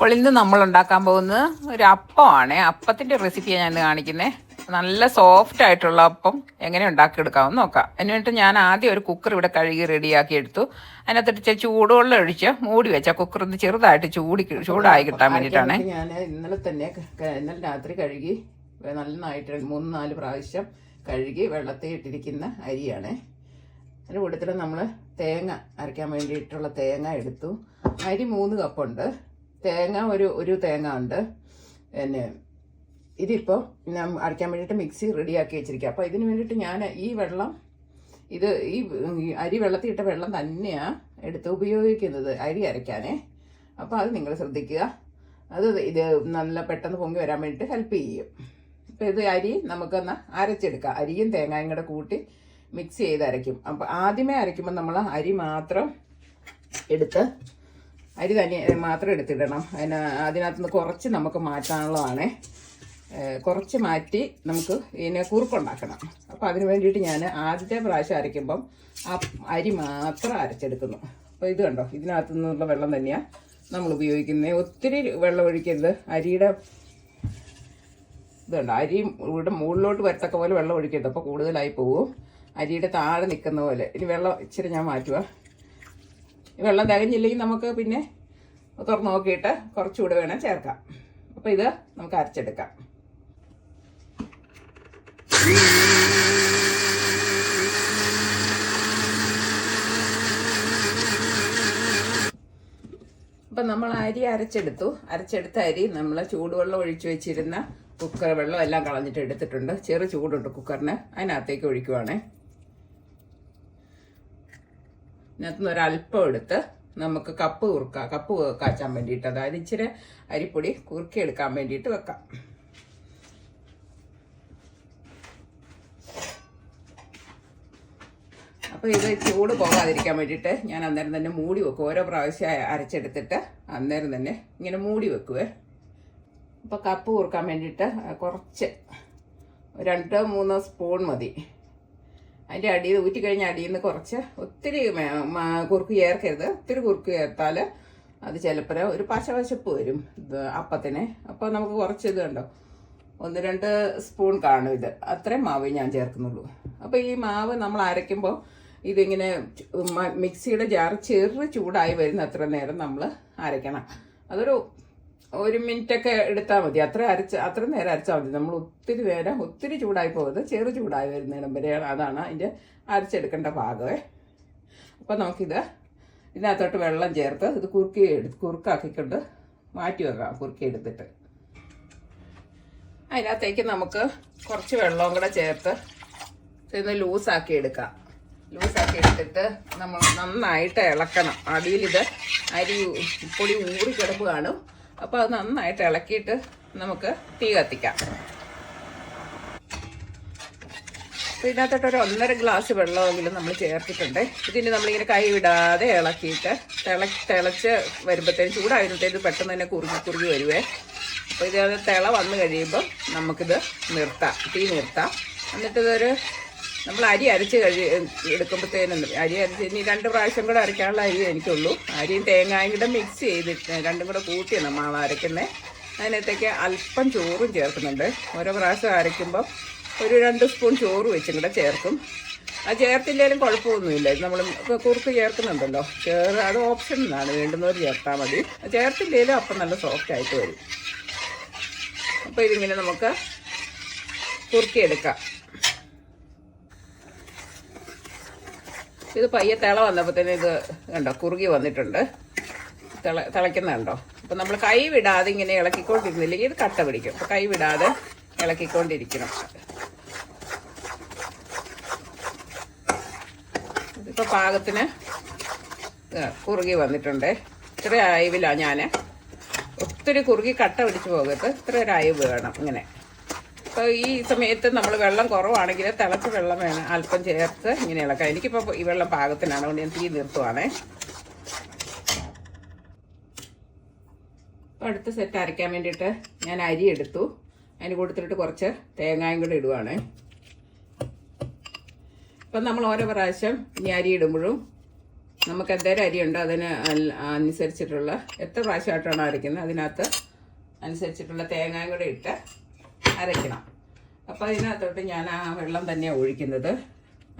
അപ്പോൾ ഇന്ന് നമ്മൾ ഉണ്ടാക്കാൻ പോകുന്നത് ഒരു അപ്പമാണ്. അപ്പത്തിന്റെ റെസിപ്പിയാണ് ഞാൻ ഇന്ന് കാണിക്കുന്നത് നല്ല സോഫ്റ്റ് ആയിട്ടുള്ള അപ്പം എങ്ങനെ ഉണ്ടാക്കിയെടുക്കാമെന്ന് നോക്കാം. അതിന് വേണ്ടി ഞാൻ ആദ്യം ഒരു കുക്കർ ഇവിടെ കഴുകി റെഡിയാക്കി എടുത്തു. അതിനകത്തിട്ട് ഇച്ചിരി ചൂടുവെള്ളം ഒഴിച്ച് മൂടി വെച്ച കുക്കർ ഒന്ന് ചെറുതായിട്ട് ചൂടി ചൂടായി കിട്ടാൻ വേണ്ടിയിട്ടാണ്. ഞാൻ ഇന്നലെ തന്നെ ഇന്നലെ രാത്രി കഴുകി നന്നായിട്ട് മൂന്ന് നാല് പ്രാവശ്യം കഴുകി വെള്ളത്തിൽ ഇട്ടിരിക്കുന്ന അരിയാണ്. അതിന് കൂട്ടത്തിൽ നമ്മൾ തേങ്ങ അരയ്ക്കാൻ വേണ്ടിയിട്ടുള്ള തേങ്ങ എടുത്തു. അരി മൂന്ന് കപ്പുണ്ട്. തേങ്ങ ഒരു ഒരു തേങ്ങ ഉണ്ട്. പിന്നെ ഇതിപ്പോൾ ഞാൻ അരയ്ക്കാൻ വേണ്ടിയിട്ട് മിക്സി റെഡിയാക്കി വെച്ചിരിക്കുക അപ്പോൾ ഇതിന് വേണ്ടിയിട്ട് ഞാൻ ഈ വെള്ളം ഇത് ഈ ഈ അരി വെള്ളത്തിൽ ഇട്ട വെള്ളം തന്നെയാണ് എടുത്ത് ഉപയോഗിക്കുന്നത് അരി അരയ്ക്കാനേ. അപ്പോൾ അത് നിങ്ങൾ ശ്രദ്ധിക്കുക. അത് ഇത് നല്ല പെട്ടെന്ന് പൊങ്ങി വരാൻ വേണ്ടിയിട്ട് ഹെൽപ്പ് ചെയ്യും. അപ്പോൾ ഇത് അരി നമുക്കൊന്ന് അരച്ചെടുക്കാം. അരിയും തേങ്ങയും കൂടെ കൂട്ടി മിക്സ് ചെയ്ത് അരയ്ക്കും. അപ്പോൾ ആദ്യമേ അരയ്ക്കുമ്പോൾ നമ്മൾ അരി മാത്രം എടുത്ത് അരി തന്നെ മാത്രം എടുത്തിടണം. അതിന് അതിനകത്തുനിന്ന് കുറച്ച് നമുക്ക് മാറ്റാനുള്ളതാണ്. കുറച്ച് മാറ്റി നമുക്ക് ഇതിനെ കുറുക്കുണ്ടാക്കണം. അപ്പോൾ അതിന് വേണ്ടിയിട്ട് ഞാൻ ആദ്യത്തെ പ്രാവശ്യം അരയ്ക്കുമ്പം ആ അരി മാത്രം അരച്ചെടുക്കുന്നു. അപ്പോൾ ഇത് കണ്ടോ? ഇതിനകത്തു നിന്നുള്ള വെള്ളം തന്നെയാണ് നമ്മൾ ഉപയോഗിക്കുന്നത് ഒത്തിരി വെള്ളം ഒഴിക്കരുത്. അരിയുടെ ഇത് കണ്ടോ? അരി ഇവിടെ മുകളിലോട്ട് വരത്തക്ക പോലെ വെള്ളം ഒഴിക്കരുത്. അപ്പോൾ കൂടുതലായി പോകും അരിയുടെ താഴെ നിൽക്കുന്ന പോലെ. ഇനി വെള്ളം ഇച്ചിരി ഞാൻ മാറ്റുക വെള്ളം തികഞ്ഞില്ലെങ്കിൽ നമുക്ക് പിന്നെ തുറന്ന് നോക്കിയിട്ട് കുറച്ചുകൂടെ വേണം ചേർക്കാം. അപ്പോൾ ഇത് നമുക്ക് അരച്ചെടുക്കാം. അപ്പം നമ്മൾ അരി അരച്ചെടുത്തു. അരച്ചെടുത്ത അരി നമ്മൾ ചൂടുവെള്ളം ഒഴിച്ചു വെച്ചിരുന്ന കുക്കർ വെള്ളം എല്ലാം കളഞ്ഞിട്ട് എടുത്തിട്ടുണ്ട്. ചെറു ചൂടുണ്ട് കുക്കറിന്. അതിനകത്തേക്ക് ഒഴിക്കുവാണേ. ഇതിനകത്തുനിന്ന് ഒരല്പം എടുത്ത് നമുക്ക് കപ്പ് കുറുക്കാം കപ്പ് കാച്ചാൻ വേണ്ടിയിട്ട്. അതായത് ഇച്ചിരി അരിപ്പൊടി കുറുക്കി എടുക്കാൻ വേണ്ടിയിട്ട് വെക്കാം. അപ്പോൾ ഇത് ചൂട് പോകാതിരിക്കാൻ വേണ്ടിയിട്ട് ഞാൻ അന്നേരം തന്നെ മൂടി വെക്കും. ഓരോ പ്രാവശ്യം അരച്ചെടുത്തിട്ട് അന്നേരം തന്നെ ഇങ്ങനെ മൂടി വെക്കുവേ. അപ്പോൾ കപ്പ് കുറുക്കാൻ വേണ്ടിയിട്ട് കുറച്ച് രണ്ടോ മൂന്നോ സ്പൂൺ മതി. അതിന്റെ അടിയിൽ ഊറ്റിക്കഴിഞ്ഞ അടിയിൽ നിന്ന് കുറച്ച് ഒത്തിരി കുറുക്ക് ചേർക്കരുത്. ഒത്തിരി കുറുക്ക് ചേർത്താൽ അത് ചിലപ്പോൾ ഒരു പശവശപ്പ് വരും ഇത് അപ്പത്തിന്. അപ്പോൾ നമുക്ക് കുറച്ച് ഇത് കണ്ടോ? ഒന്ന് രണ്ട് സ്പൂൺ കാണും ഇത്. അത്രയും മാവ് ഞാൻ ചേർക്കുന്നുള്ളൂ. അപ്പോൾ ഈ മാവ് നമ്മൾ അരയ്ക്കുമ്പോൾ ഇതിങ്ങനെ മിക്സിയുടെ ജാർ ചെറു ചൂടായി വരുന്ന അത്ര നേരം നമ്മൾ അരയ്ക്കണം. അതൊരു ഒരു മിനിറ്റ് ഒക്കെ എടുത്താൽ മതി. അത്ര അരച്ച് അത്ര നേരം അരച്ചാൽ മതി. നമ്മൾ ഒത്തിരി നേരം ഒത്തിരി ചൂടായി പോകരുത്. ചെറു ചൂടായി വരുന്നതിനും വരെയാണ് അതാണ് അതിന്റെ അരച്ചെടുക്കേണ്ട ഭാഗമേ. അപ്പോൾ നമുക്കിത് ഇതിനകത്തോട്ട് വെള്ളം ചേർത്ത് ഇത് കുറുക്കി എടുത്ത് കുറുക്കാക്കിക്കൊണ്ട് മാറ്റി വെക്കാം കുറുക്കി എടുത്തിട്ട്. അതിനകത്തേക്ക് നമുക്ക് കുറച്ച് വെള്ളവും കൂടെ ചേർത്ത് ഇത് ലൂസാക്കി എടുക്കാം. ലൂസാക്കി എടുത്തിട്ട് നമ്മൾ നന്നായിട്ട് ഇളക്കണം. അടിയിൽ ഇത് അരി പൊടി ഊറി കിടപ്പ് കാണും. അപ്പോൾ അത് നന്നായിട്ട് ഇളക്കിയിട്ട് നമുക്ക് തീ കത്തിക്കാം. അപ്പോൾ ഇതിനകത്തോട്ട് ഒരു ഒന്നര ഗ്ലാസ് വെള്ളമെങ്കിലും നമ്മൾ ചേർത്തിട്ടുണ്ട്. ഇതിന് നമ്മളിങ്ങനെ കൈ വിടാതെ ഇളക്കിയിട്ട് തിള തിളച്ച് വരുമ്പോഴത്തേനും ചൂടായിരുന്നത്തേത് പെട്ടെന്ന് തന്നെ കുറുകി കുറുകി വരുവേ. അപ്പോൾ ഇത് തിള വന്നു കഴിയുമ്പോൾ നമുക്കിത് നിർത്താം തീ നിർത്താം. എന്നിട്ട് ഇതൊരു നമ്മൾ അരി അരച്ച് കഴി എടുക്കുമ്പോഴത്തേനും അരി അരച്ച് ഇനി രണ്ട് പ്രാവശ്യം കൂടെ അരയ്ക്കാനുള്ള അരി എനിക്കുള്ളൂ. അരിയും തേങ്ങായും കൂടെ മിക്സ് ചെയ്തിട്ട് രണ്ടും കൂടെ കൂട്ടിയാണ് നമ്മൾ അരയ്ക്കുന്നത് അതിനകത്തേക്ക് അല്പം ചോറും ചേർക്കുന്നുണ്ട്. ഓരോ പ്രാവശ്യം അരയ്ക്കുമ്പം ഒരു രണ്ട് സ്പൂൺ ചോറ് വെച്ചും കൂടെ ചേർക്കും. അത് ചേർത്തില്ലെങ്കിലും കുഴപ്പമൊന്നുമില്ല. നമ്മൾ കുറുക്ക് ചേർക്കുന്നുണ്ടല്ലോ. ചേറ് അത് ഓപ്ഷനിലാണ് വേണ്ടുന്നവർ ചേർത്താൽ മതി. ചേർത്തില്ലെങ്കിലും അപ്പം നല്ല സോഫ്റ്റ് ആയിട്ട് വരും. അപ്പോൾ ഇതിങ്ങനെ നമുക്ക് കുറുക്കിയെടുക്കാം. ഇത് പയ്യെ തിള വന്നപ്പോഴത്തേനും ഇത് കണ്ടോ കുറുകി വന്നിട്ടുണ്ട്. തിള തിളയ്ക്കുന്നുണ്ടോ? അപ്പം നമ്മൾ കൈ വിടാതെ ഇങ്ങനെ ഇളക്കിക്കൊണ്ടിരുന്നില്ലെങ്കിൽ ഇത് കട്ട പിടിക്കും. അപ്പം കൈ വിടാതെ ഇളക്കിക്കൊണ്ടിരിക്കണം. ഇതിപ്പോൾ പാകത്തിന് കുറുകി വന്നിട്ടുണ്ട്. ഇത്ര അയവിലാണ് ഞാൻ ഒത്തിരി കുറുകി കട്ട പിടിച്ച് പോകരുത്. ഇത്ര ഒരു അയവ് വേണം ഇങ്ങനെ. അപ്പോൾ ഈ സമയത്ത് നമ്മൾ വെള്ളം കുറവാണെങ്കിൽ തിളച്ച വെള്ളം വേണം. അല്പം ചേർത്ത് ഇങ്ങനെ ഇളക്കാം എനിക്കിപ്പോൾ ഈ വെള്ളം പാകത്തിനാണ്. അതുകൊണ്ട് ഞാൻ തീ നിർത്തുവാണേ. അടുത്ത സെറ്റ് അരയ്ക്കാൻ വേണ്ടിയിട്ട് ഞാൻ അരി എടുത്തു. അതിന് കൊടുത്തിട്ട് കുറച്ച് തേങ്ങായും കൂടെ ഇടുവാണ്. അപ്പം നമ്മൾ ഓരോ പ്രാവശ്യം ഇനി അരി ഇടുമ്പോഴും നമുക്ക് എന്തേരം അരിയുണ്ടോ അതിന് അനുസരിച്ചിട്ടുള്ള എത്ര പ്രാവശ്യമായിട്ടാണ് അരയ്ക്കുന്നത്? അതിനകത്ത് അനുസരിച്ചിട്ടുള്ള തേങ്ങയും കൂടെ ഇട്ട് അരയ്ക്കണം. അപ്പോൾ അതിനകത്തോട്ട് ഞാൻ ആ വെള്ളം തന്നെയാണ് ഒഴിക്കുന്നത്.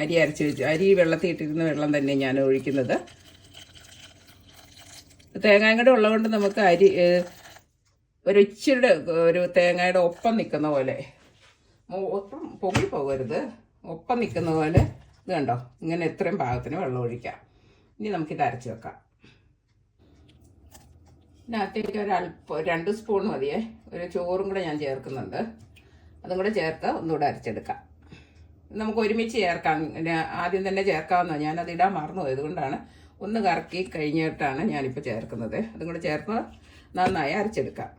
അരി അരച്ച് വെച്ച് അരി വെള്ളത്തിൽ ഇട്ടിരുന്ന വെള്ളം തന്നെ ഞാൻ ഒഴിക്കുന്നത്. തേങ്ങായും കൂടെ ഉള്ളതുകൊണ്ട് നമുക്ക് അരി ഒരു ഇച്ചിരിയുടെ ഒരു തേങ്ങയുടെ ഒപ്പം നിൽക്കുന്ന പോലെ ഒപ്പം പൊങ്ങി പോകരുത്. ഒപ്പം നിൽക്കുന്ന പോലെ ഇത് കണ്ടോ? ഇങ്ങനെ എത്രയും പാകത്തിന് വെള്ളം ഒഴിക്കാം. ഇനി നമുക്കിത് അരച്ച് വെക്കാം. ഇതിനകത്തേക്ക് ഒരു അല്പം രണ്ട് സ്പൂൺ മതിയേ. ഒരു ചോറും കൂടെ ഞാൻ ചേർക്കുന്നുണ്ട്. അതും കൂടെ ചേർത്ത് ഒന്നുകൂടെ അരച്ചെടുക്കാം. നമുക്ക് ഒരുമിച്ച് ചേർക്കാം. ആദ്യം തന്നെ ചേർക്കാവുന്ന ഞാനത് ഇടാൻ മറന്നു പോയത് കൊണ്ടാണ്. ഒന്ന് കറക്കി കഴിഞ്ഞിട്ടാണ് ഞാനിപ്പോൾ ചേർക്കുന്നത്. അതും കൂടെ ചേർത്ത് നന്നായി അരച്ചെടുക്കാം.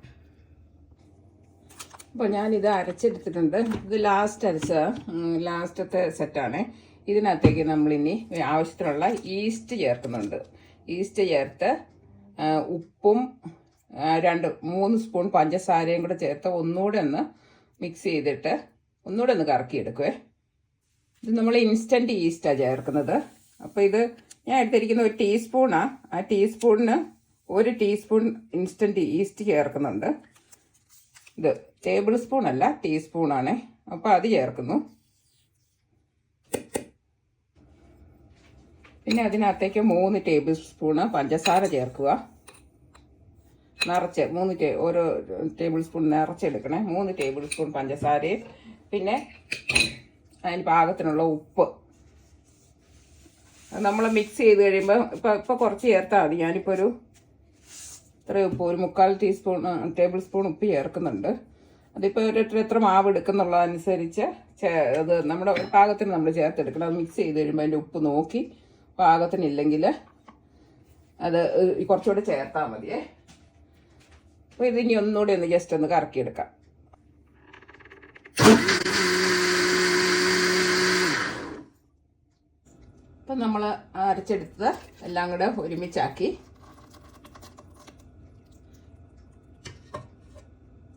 അപ്പോൾ ഞാനിത് അരച്ചെടുത്തിട്ടുണ്ട്. ഇത് ലാസ്റ്റ് അരച്ച ലാസ്റ്റത്തെ സെറ്റാണ്. ഇതിനകത്തേക്ക് നമ്മളിനി ആവശ്യത്തിനുള്ള ഈസ്റ്റ് ചേർക്കുന്നുണ്ട്. ഈസ്റ്റ് ചേർത്ത് ഉപ്പും രണ്ട് മൂന്ന് സ്പൂൺ പഞ്ചസാരയും കൂടെ ചേർത്ത് ഒന്നുകൂടെ ഒന്ന് മിക്സ് ചെയ്തിട്ട് ഒന്നുകൂടെ ഒന്ന് കറക്കിയെടുക്കുവേ. ഇത് നമ്മൾ ഇൻസ്റ്റന്റ് ഈസ്റ്റാണ് ചേർക്കുന്നത്. അപ്പോൾ ഇത് ഞാൻ എടുത്തിരിക്കുന്ന ഒരു ടീസ്പൂണാണ് ആ. ടീസ്പൂണിന് ഒരു ടീസ്പൂൺ ഇൻസ്റ്റന്റ് ഈസ്റ്റ് ചേർക്കുന്നുണ്ട്. ഇത് ടേബിൾ സ്പൂൺ അല്ല ടീസ്പൂണാണ് അപ്പോൾ അത് ചേർക്കുന്നു. പിന്നെ അതിനകത്തേക്ക് മൂന്ന് ടേബിൾ സ്പൂണ് പഞ്ചസാര ചേർക്കുക. നിറച്ച് മൂന്ന് ടേ ഓരോ ടേബിൾ സ്പൂൺ നിറച്ചെടുക്കണേ. മൂന്ന് ടേബിൾ സ്പൂൺ പഞ്ചസാരയും. പിന്നെ അതിന് പാകത്തിനുള്ള ഉപ്പ്. നമ്മൾ മിക്സ് ചെയ്ത് കഴിയുമ്പോൾ ഇപ്പോൾ ഇപ്പോൾ കുറച്ച് ചേർത്താൽ മതി. ഞാനിപ്പോൾ ഒരു ഇത്ര ഉപ്പ്. ഒരു മുക്കാൽ ടീസ്പൂൺ ടേബിൾ സ്പൂൺ ഉപ്പ് ചേർക്കുന്നുണ്ട്. അതിപ്പോൾ ഓരോരുത്തർ എത്ര മാവ് എടുക്കുന്നുള്ളതനുസരിച്ച് അത് നമ്മുടെ പാകത്തിന് നമ്മൾ ചേർത്തെടുക്കണം. അത് മിക്സ് ചെയ്ത് കഴിയുമ്പോൾ അതിന്റെ ഉപ്പ് നോക്കി പാകത്തിനില്ലെങ്കിൽ അത് കുറച്ചുകൂടെ ചേർത്താൽ മതിയേ. അപ്പോൾ ഇത് ഇനി ഒന്നുകൂടി ഒന്ന് ജസ്റ്റ് ഒന്ന് കറക്കിയെടുക്കാം. അപ്പം നമ്മൾ അരച്ചെടുത്തത് എല്ലാം കൂടെ ഒരുമിച്ചാക്കി.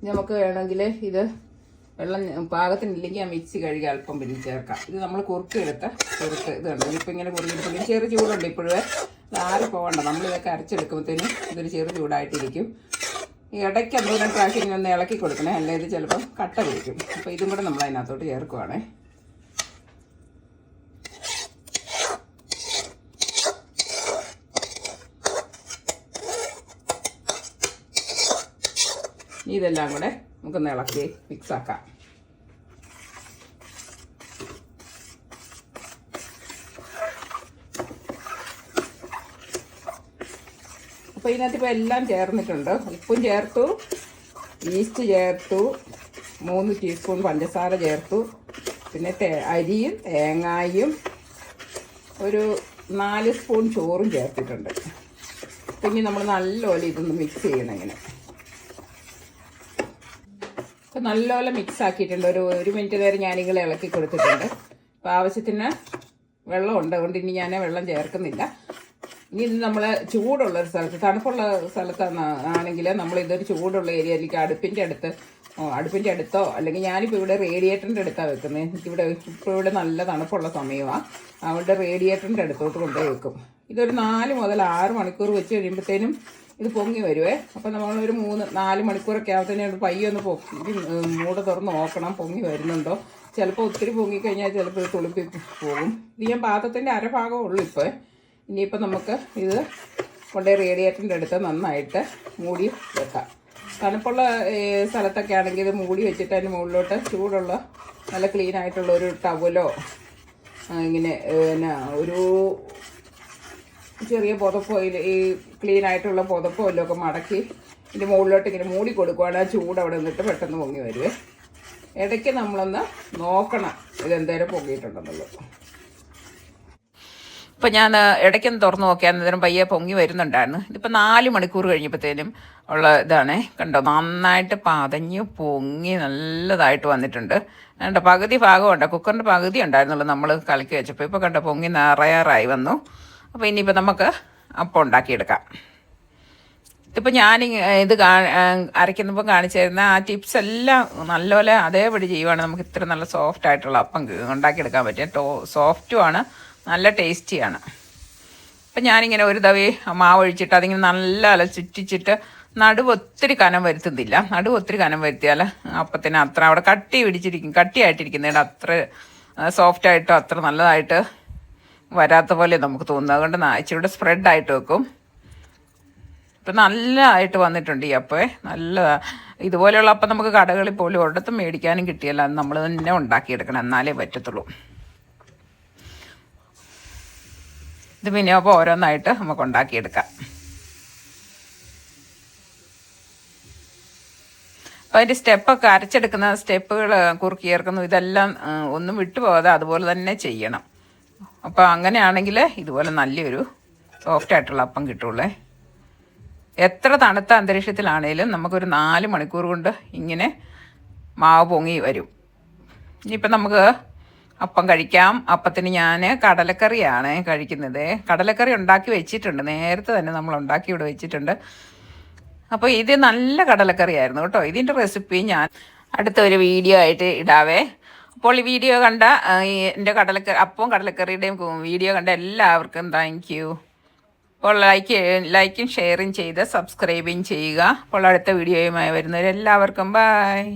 നമുക്ക് വേണമെങ്കിൽ ഇത് വെള്ളം പാകത്തിനില്ലെങ്കിൽ ആ മിക്സി കഴുകി അല്പം പിന്നെ ചേർക്കാം. ഇത് നമ്മൾ കുറുക്കെടുത്ത കുറുക്ക് ഇത് കണ്ടോ ഇപ്പം ഇങ്ങനെ കുറുക്കിയിട്ട് ചെറു ചൂടുണ്ട് ഇപ്പോഴേ. ആറി പോകണ്ട നമ്മൾ ഇതൊക്കെ അരച്ചെടുക്കുമ്പോഴത്തേനും ഇതൊരു ചെറു ചൂടായിട്ടിരിക്കും. ഇടയ്ക്ക് എന്തോരം പ്രാവശ്യം ഒന്ന് ഇളക്കി കൊടുക്കണേ. അല്ലെ ഇത് ചിലപ്പം കട്ട പിടിക്കും. അപ്പോൾ ഇതും കൂടെ നമ്മൾ അതിനകത്തോട്ട് ചേർക്കുവാണേ. ഇതെല്ലാം കൂടെ നമുക്കൊന്ന് ഇളക്കി മിക്സ് അപ്പോൾ ഇതിനകത്ത് ഇപ്പോൾ എല്ലാം ചേർന്നിട്ടുണ്ട്. ഉപ്പും ചേർത്തു ഈസ്റ്റ് ചേർത്തു മൂന്ന് ടീസ്പൂൺ പഞ്ചസാര ചേർത്തു പിന്നെ അരിയും തേങ്ങായും ഒരു നാല് സ്പൂൺ ചോറും ചേർത്തിട്ടുണ്ട്. പിന്നെ നമ്മൾ നല്ലപോലെ ഇതൊന്ന് മിക്സ് ചെയ്യണം ഇങ്ങനെ. ഇപ്പം നല്ലപോലെ മിക്സ് ആക്കിയിട്ടുണ്ട്. ഒരു ഒരു മിനിറ്റ് നേരം ഞാനിങ്ങളെ ഇളക്കി കൊടുത്തിട്ടുണ്ട്. അപ്പോൾ ആവശ്യത്തിന് വെള്ളം ഉണ്ട് അതുകൊണ്ട് ഇനി ഞാൻ വെള്ളം ചേർക്കുന്നില്ല. ഇനി ഇത് നമ്മൾ ചൂടുള്ള ഒരു സ്ഥലത്ത് തണുപ്പുള്ള സ്ഥലത്താണ് ആണെങ്കിൽ നമ്മൾ ഇതൊരു ചൂടുള്ള ഏരിയ എനിക്ക് അടുപ്പിന്റെ അടുത്ത് അടുപ്പിന്റെ അടുത്തോ അല്ലെങ്കിൽ ഞാനിപ്പോൾ ഇവിടെ റേഡിയേറ്ററിന്റെ അടുത്താണ് വെക്കുന്നത് എനിക്കിവിടെ ഇപ്പോൾ ഇവിടെ നല്ല തണുപ്പുള്ള സമയമാണ് അവിടെ റേഡിയേറ്ററിന്റെ അടുത്തോട്ട് കൊണ്ടുപോയി വെക്കും. ഇതൊരു നാല് മുതൽ ആറ് മണിക്കൂർ വെച്ച് കഴിയുമ്പോഴത്തേനും ഇത് പൊങ്ങി വരുവേ. അപ്പം നമ്മളൊരു മൂന്ന് നാല് മണിക്കൂറൊക്കെ ആകുമ്പോൾ പയ്യൊന്ന് പൊക്കി മൂട തുറന്ന് നോക്കണം പൊങ്ങി വരുന്നുണ്ടോ. ചിലപ്പോൾ ഒത്തിരി പൊങ്ങിക്കഴിഞ്ഞാൽ ചിലപ്പോൾ ഇത് തുളുപ്പി പോകും. ഇത് ഞാൻ പാത്രത്തിന്റെ അരഭാഗമേ ഉള്ളൂ ഇപ്പോൾ ഇനിയിപ്പോൾ നമുക്ക് ഇത് കൊണ്ടേ റേഡിയേറ്ററിന്റെ അടുത്ത് നന്നായിട്ട് മൂടി വെക്കാം. തണുപ്പുള്ള സ്ഥലത്തൊക്കെ ആണെങ്കിൽ ഇത് മൂടി വെച്ചിട്ട് അതിന് മുകളിലോട്ട് ചൂടുള്ള നല്ല ക്ലീൻ ആയിട്ടുള്ള ഒരു ടവലോ ഇങ്ങനെ പിന്നെ ഒരു ചെറിയ പുതപ്പോ ഈ ക്ലീൻ ആയിട്ടുള്ള പുതപ്പോ എല്ലാം ഒക്കെ മടക്കി ഇതിന്റെ മുകളിലോട്ട് ഇങ്ങനെ മൂടി കൊടുക്കുവാണെങ്കിൽ ആ ചൂട് അവിടെ നിന്നിട്ട് പെട്ടെന്ന് പൊങ്ങി വരുവേ. ഇടയ്ക്ക് നമ്മളൊന്ന് നോക്കണം ഇതെന്തേരം പൊങ്ങിയിട്ടുണ്ടെന്നുള്ളത്. ഇപ്പം ഞാൻ ഇടയ്ക്കൊന്ന് തുറന്നു നോക്കിയാൽ അന്നേരം പയ്യെ പൊങ്ങി വരുന്നുണ്ടായിരുന്നു. ഇതിപ്പോൾ നാല് മണിക്കൂർ കഴിഞ്ഞപ്പോഴത്തേനും ഉള്ള ഇതാണ് കണ്ടോ നന്നായിട്ട് പതഞ്ഞ് പൊങ്ങി നല്ലതായിട്ട് വന്നിട്ടുണ്ട്. കണ്ടോ പകുതി ഭാഗമുണ്ട് കുക്കറിന്റെ പകുതി ഉണ്ടായിരുന്നുള്ളൂ നമ്മൾ കലക്കി വെച്ചപ്പോൾ ഇപ്പോൾ കണ്ടോ പൊങ്ങി നിറയാറായി വന്നു. അപ്പോൾ ഇനിയിപ്പോൾ നമുക്ക് അപ്പം ഉണ്ടാക്കിയെടുക്കാം. ഇതിപ്പോൾ ഞാൻ ഇത് കാ അരയ്ക്കുന്നപ്പോൾ കാണിച്ചു തരുന്ന ആ ടിപ്സ് എല്ലാം നല്ലപോലെ അതേപടി ചെയ്യുവാണെങ്കിൽ നമുക്ക് ഇത്ര നല്ല സോഫ്റ്റ് ആയിട്ടുള്ള അപ്പം ഉണ്ടാക്കിയെടുക്കാൻ പറ്റും ടോ സോഫ്റ്റുമാണ് നല്ല ടേസ്റ്റിയാണ്. അപ്പം ഞാനിങ്ങനെ ഒരു തവി മാവൊഴിച്ചിട്ട് അതിങ്ങനെ നല്ല അല ചുറ്റിച്ചിട്ട് നടുവ് ഒത്തിരി കനം വരുത്തുന്നില്ല. നടുവ് ഒത്തിരി കനം വരുത്തിയാൽ അപ്പത്തിന് അത്ര അവിടെ കട്ടി പിടിച്ചിരിക്കും. കട്ടിയായിട്ടിരിക്കുന്നതിന്റെ അത്ര സോഫ്റ്റ് ആയിട്ടോ അത്ര നല്ലതായിട്ട് വരാത്ത പോലെ നമുക്ക് തോന്നുന്നത് അതുകൊണ്ട് ഇച്ചിരിയുടെ സ്പ്രെഡായിട്ട് വെക്കും. ഇപ്പം നല്ലതായിട്ട് വന്നിട്ടുണ്ട് ഈ അപ്പേ. നല്ല ഇതുപോലെയുള്ള അപ്പം നമുക്ക് കടകളിൽ പോലും ഒരിടത്തും മേടിക്കാനും കിട്ടിയല്ല. നമ്മൾ തന്നെ ഉണ്ടാക്കിയെടുക്കണം. എന്നാലേ പറ്റത്തുള്ളൂ. ഇത് പിന്നെ അപ്പോൾ ഓരോന്നായിട്ട് നമുക്ക് ഉണ്ടാക്കിയെടുക്കാം. അപ്പോൾ അതിന്റെ സ്റ്റെപ്പൊക്കെ അരച്ചെടുക്കുന്ന സ്റ്റെപ്പുകൾ കുറുക്കി ചേർക്കുന്നു. ഇതെല്ലാം ഒന്നും വിട്ടുപോകാതെ അതുപോലെ തന്നെ ചെയ്യണം. അപ്പോൾ അങ്ങനെയാണെങ്കിൽ ഇതുപോലെ നല്ലൊരു സോഫ്റ്റ് ആയിട്ടുള്ള അപ്പം കിട്ടുള്ളേ. എത്ര തണുത്ത അന്തരീക്ഷത്തിലാണേലും നമുക്കൊരു നാല് മണിക്കൂർ കൊണ്ട് ഇങ്ങനെ മാവ് പൊങ്ങി വരും. ഇനിയിപ്പം നമുക്ക് അപ്പം കഴിക്കാം. അപ്പത്തിന് ഞാൻ കടലക്കറിയാണ് കഴിക്കുന്നത്. കടലക്കറി ഉണ്ടാക്കി വെച്ചിട്ടുണ്ട്. നേരത്തെ തന്നെ നമ്മൾ ഉണ്ടാക്കി ഇവിടെ വെച്ചിട്ടുണ്ട്. അപ്പോൾ ഇത് നല്ല കടലക്കറിയായിരുന്നു കേട്ടോ. ഇതിന്റെ റെസിപ്പി ഞാൻ അടുത്ത ഒരു വീഡിയോ ആയിട്ട് ഇടാവേ. അപ്പോൾ ഈ വീഡിയോ കണ്ട എന്റെ കടലക്കറി അപ്പവും കടലക്കറിയുടെയും വീഡിയോ കണ്ട എല്ലാവർക്കും താങ്ക് യു അപ്പോൾ ലൈക്ക് ലൈക്കും ഷെയറും ചെയ്ത് സബ്സ്ക്രൈബും ചെയ്യുക. അപ്പോൾ അടുത്ത വീഡിയോയുമായി വരുന്നവരെല്ലാവർക്കും ബൈ